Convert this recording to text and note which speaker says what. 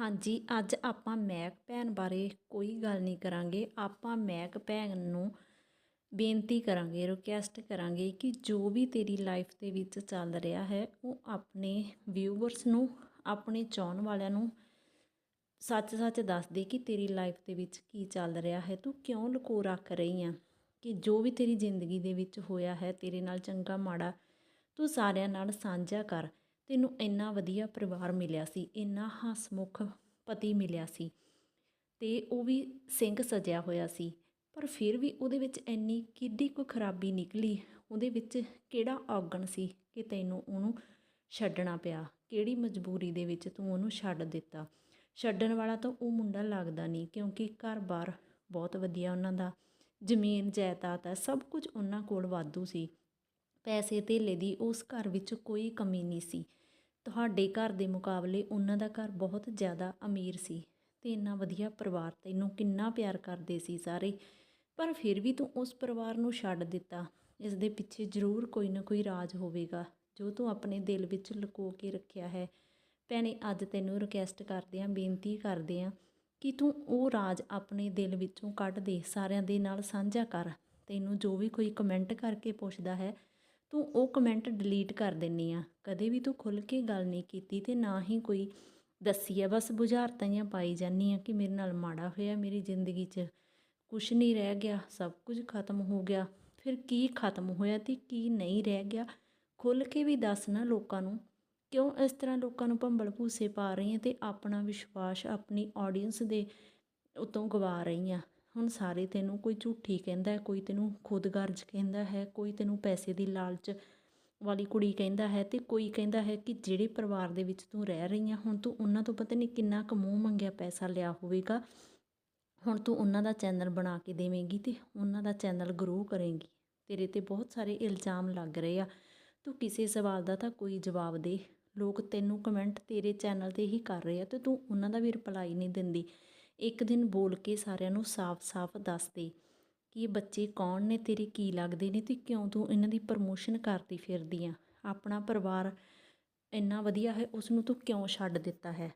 Speaker 1: ਹਾਂਜੀ, ਅੱਜ ਆਪਾਂ ਮੈਕ ਭੈਣ ਬਾਰੇ ਕੋਈ ਗੱਲ ਨਹੀਂ ਕਰਾਂਗੇ। ਆਪਾਂ ਮੈਕ ਭੈਣ ਨੂੰ ਬੇਨਤੀ ਕਰਾਂਗੇ ਰਿਕੁਐਸਟ ਕਰਾਂਗੇ ਕਿ ਜੋ ਵੀ ਤੇਰੀ ਲਾਈਫ ਦੇ ਵਿੱਚ ਚੱਲ ਰਿਹਾ ਹੈ, ਉਹ ਆਪਣੇ ਵਿਊਵਰਸ ਨੂੰ, ਆਪਣੇ ਚਾਹਣ ਵਾਲਿਆਂ ਨੂੰ ਸੱਚ-ਸੱਚ ਦੱਸ ਦੇ ਕਿ ਤੇਰੀ ਲਾਈਫ ਦੇ ਵਿੱਚ ਕੀ ਚੱਲ ਰਿਹਾ ਹੈ। ਤੂੰ ਕਿਉਂ ਲੁਕੋ ਰੱਖ ਰਹੀ ਆ? ਕਿ ਜੋ ਵੀ ਤੇਰੀ ਜ਼ਿੰਦਗੀ ਦੇ ਵਿੱਚ ਹੋਇਆ ਹੈ, ਤੇਰੇ ਨਾਲ ਚੰਗਾ ਮਾੜਾ ਤੂੰ ਸਾਰਿਆਂ ਨਾਲ ਸਾਂਝਾ ਕਰ। ਤੈਨੂੰ ਇੰਨਾ ਵਧੀਆ ਪਰਿਵਾਰ ਮਿਲਿਆ ਸੀ, ਇੰਨਾ ਹਸਮੁਖ ਪਤੀ ਮਿਲਿਆ ਸੀ ਤੇ ਉਹ ਵੀ ਸਿੰਘ ਸਜਿਆ ਹੋਇਆ ਸੀ, ਪਰ ਫਿਰ ਵੀ ਉਹਦੇ ਵਿੱਚ ਇੰਨੀ ਕਿੱਡੀ ਕੁ ਖਰਾਬੀ ਨਿਕਲੀ, ਉਹਦੇ ਵਿੱਚ ਕਿਹੜਾ ਔਗਣ ਸੀ ਕਿ ਤੈਨੂੰ ਉਹਨੂੰ ਛੱਡਣਾ ਪਿਆ, ਕਿਹੜੀ ਮਜਬੂਰੀ ਦੇ ਵਿੱਚ ਤੂੰ ਉਹਨੂੰ ਛੱਡ ਦਿੱਤਾ। ਛੱਡਣ ਵਾਲਾ ਤਾਂ ਉਹ ਮੁੰਡਾ ਲੱਗਦਾ ਨਹੀਂ, ਕਿਉਂਕਿ ਘਰ-ਬਾਰ ਬਹੁਤ ਵਧੀਆ ਉਹਨਾਂ ਦਾ, ਜ਼ਮੀਨ, ਜਾਇਦਾਦ ਹੈ ਸਭ ਕੁਝ ਉਹਨਾਂ ਕੋਲ ਵਾਧੂ ਸੀ। ਪੈਸੇ ਧੇਲੇ ਦੀ ਉਸ ਘਰ ਵਿੱਚ ਕੋਈ ਕਮੀ ਨਹੀਂ ਸੀ। ਤੁਹਾਡੇ ਘਰ ਦੇ ਮੁਕਾਬਲੇ ਉਹਨਾਂ ਦਾ ਘਰ ਬਹੁਤ ਜ਼ਿਆਦਾ ਅਮੀਰ ਸੀ ਤੇ ਇੰਨਾ ਵਧੀਆ ਪਰਿਵਾਰ ਤੈਨੂੰ ਕਿੰਨਾ ਪਿਆਰ ਕਰਦੇ ਸੀ ਸਾਰੇ। ਪਰ ਫਿਰ ਵੀ ਤੂੰ ਉਸ ਪਰਿਵਾਰ ਨੂੰ ਛੱਡ ਦਿੱਤਾ। ਇਸ ਦੇ ਪਿੱਛੇ ਜ਼ਰੂਰ ਕੋਈ ਨਾ ਕੋਈ ਰਾਜ ਹੋਵੇਗਾ, ਜੋ ਤੂੰ ਆਪਣੇ ਦਿਲ ਵਿੱਚ ਲੁਕੋ ਕੇ ਰੱਖਿਆ ਹੈ। ਭੈਣੇ, ਅੱਜ ਤੈਨੂੰ ਰਿਕਵੈਸਟ ਕਰਦੇ ਆਂ ਬੇਨਤੀ ਕਰਦੇ ਆਂ ਕਿ ਤੂੰ ਉਹ ਰਾਜ ਆਪਣੇ ਦਿਲ ਵਿੱਚੋਂ ਕੱਢ ਦੇ, ਸਾਰਿਆਂ ਦੇ ਨਾਲ ਸਾਂਝਾ ਕਰ। ਤੈਨੂੰ ਜੋ ਵੀ ਕੋਈ ਕਮੈਂਟ ਕਰਕੇ ਪੁੱਛਦਾ ਹੈ ਤੂੰ ਉਹ ਕਮੈਂਟ ਡਿਲੀਟ ਕਰ ਦਿੰਨੀ ਆ। ਕਦੇ ਵੀ ਤੂੰ ਖੁੱਲ ਕੇ ਗੱਲ ਨਹੀਂ ਕੀਤੀ ਤੇ ਨਾ ਹੀ ਕੋਈ ਦੱਸੀ ਆ। ਬਸ ਬੁਝਾਰਤਾਂ ਜਿਹੀਆਂ ਪਾਈ ਜਾਨੀ ਆ ਕਿ ਮੇਰੇ ਨਾਲ ਮਾੜਾ ਹੋਇਆ ਮੇਰੀ ਜ਼ਿੰਦਗੀ 'ਚ। ਕੁਝ ਨਹੀਂ ਰਹਿ ਗਿਆ, ਸਭ ਕੁਝ ਖਤਮ ਹੋ ਗਿਆ। ਫਿਰ ਕੀ ਖਤਮ ਹੋਇਆ ਤੇ ਕੀ ਨਹੀਂ ਰਹਿ ਗਿਆ? ਖੁੱਲ ਕੇ ਵੀ ਦੱਸ ਨਾ ਲੋਕਾਂ ਨੂੰ, ਕਿਉਂ ਇਸ ਤਰ੍ਹਾਂ ਲੋਕਾਂ ਨੂੰ ਭੰਬਲ ਭੂਸੇ ਪਾ ਰਹੀ ਹੈ ਤੇ ਆਪਣਾ ਵਿਸ਼ਵਾਸ ਆਪਣੀ ਆਡੀਅנס ਦੇ ਉਤੋਂ ਗਵਾ ਰਹੀ ਆ ਹੁਣ ਸਾਰੇ ਤੈਨੂੰ ਕੋਈ ਝੂਠੀ ਕਹਿੰਦਾ ਕੋਈ ਤੈਨੂੰ ਖੁਦਗਰਜ਼ ਕਹਿੰਦਾ ਹੈ, ਕੋਈ ਤੈਨੂੰ ਪੈਸੇ ਦੀ ਲਾਲਚ ਵਾਲੀ ਕੁੜੀ ਕਹਿੰਦਾ ਹੈ ਤੇ ਕੋਈ ਕਹਿੰਦਾ ਹੈ ਕਿ ਜਿਹੜੇ ਪਰਿਵਾਰ ਦੇ ਵਿੱਚ ਤੂੰ ਰਹਿ ਰਹੀ ਆ, ਹੁਣ ਤੂੰ ਉਹਨਾਂ ਤੋਂ ਪਤਾ ਨਹੀਂ ਕਿੰਨਾ ਕੁ ਮੂੰਹ ਮੰਗਿਆ ਪੈਸਾ ਲਿਆ ਹੋਵੇਗਾ। ਹੁਣ ਤੂੰ ਉਹਨਾਂ ਦਾ ਚੈਨਲ ਬਣਾ ਕੇ ਦੇਵੇਂਗੀ ਤੇ ਉਹਨਾਂ ਦਾ ਚੈਨਲ ਗਰੋ ਕਰੇਂਗੀ। ਤੇਰੇ ਤੇ ਬਹੁਤ ਸਾਰੇ ਇਲਜ਼ਾਮ ਲੱਗ ਰਹੇ ਆ। ਤੂੰ ਕਿਸੇ ਸਵਾਲ ਦਾ ਤਾਂ ਕੋਈ ਜਵਾਬ ਦੇ। ਲੋਕ ਤੈਨੂੰ ਕਮੈਂਟ ਤੇਰੇ ਚੈਨਲ ਤੇ ਹੀ ਕਰ ਰਹੇ ਆ ਤੇ ਤੂੰ ਉਹਨਾਂ ਦਾ ਵੀ ਰਿਪਲਾਈ ਨਹੀਂ ਦਿੰਦੀ। ਇੱਕ ਦਿਨ ਬੋਲ ਕੇ ਸਾਰਿਆਂ ਨੂੰ ਸਾਫ਼-ਸਾਫ਼ ਦੱਸ ਦੇ ਕਿ ਇਹ ਬੱਚੇ ਕੌਣ ਨੇ, ਤੇਰੇ ਕੀ ਲੱਗਦੇ ਨੇ, ਤੇ ਕਿਉਂ ਤੂੰ ਇਹਨਾਂ ਦੀ ਪ੍ਰਮੋਸ਼ਨ ਕਰਦੀ ਫਿਰਦੀ ਆ? ਆਪਣਾ ਪਰਿਵਾਰ ਇੰਨਾ ਵਧੀਆ ਹੈ ਉਸ ਨੂੰ ਤੂੰ ਕਿਉਂ ਛੱਡ ਦਿੱਤਾ ਹੈ?